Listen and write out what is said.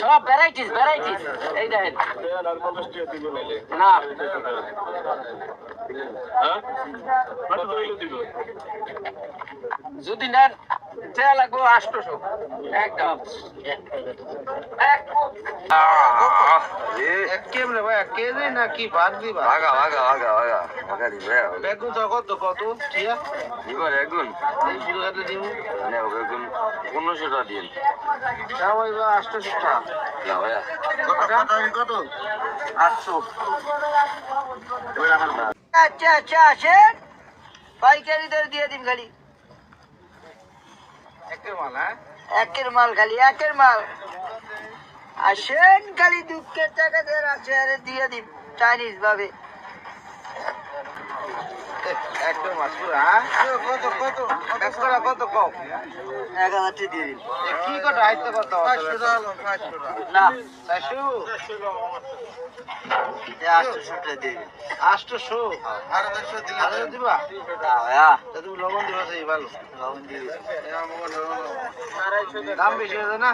সব varieties varieties এই দেখেন। না। হ্যাঁ? যদি নেন দেয়া লাগবো আটশোশো। একদম। এক এক কেমনে ভাই এক কেজি না ভাগ দিবা? ভাগা ভাগা ভাগা ভাগা ভাগা দিবে বেগুন তো কত কত? ঠিয়া দিবার একগুণ এই শুধু কাটলে দিব। নেও বেগুন পনেরোশো টাকা দিন। তাও এবার আটশোশো টাকা। না ভাইয়া। কত আটশো। আচ্ছা আচ্ছা আসেন। পাইকারি দর দিয়ে দিন খালি। একের মাল হ্যাঁ? একের মাল খালি একের মাল। আসেন খালি দুঃখের টাকা দিয়ে আছে দিয়ে দিন চাইনিজ ভাবে। হ্যাঁ? কত কত এক কত কম? এক হাজার দিয়ে দিন। কি কত আইতে কত পাঁচশো টাকা পাঁচশো টাকা। না চারশো আটশোশো টাকা দিয়ে দিন। আটশোশো আর একশো দিলে আর দিবা? না ভাইয়া। তা তুমি লবণ দিবা সেই ভালো। লবণ দিয়ে দাম বেশি হয়েছে না?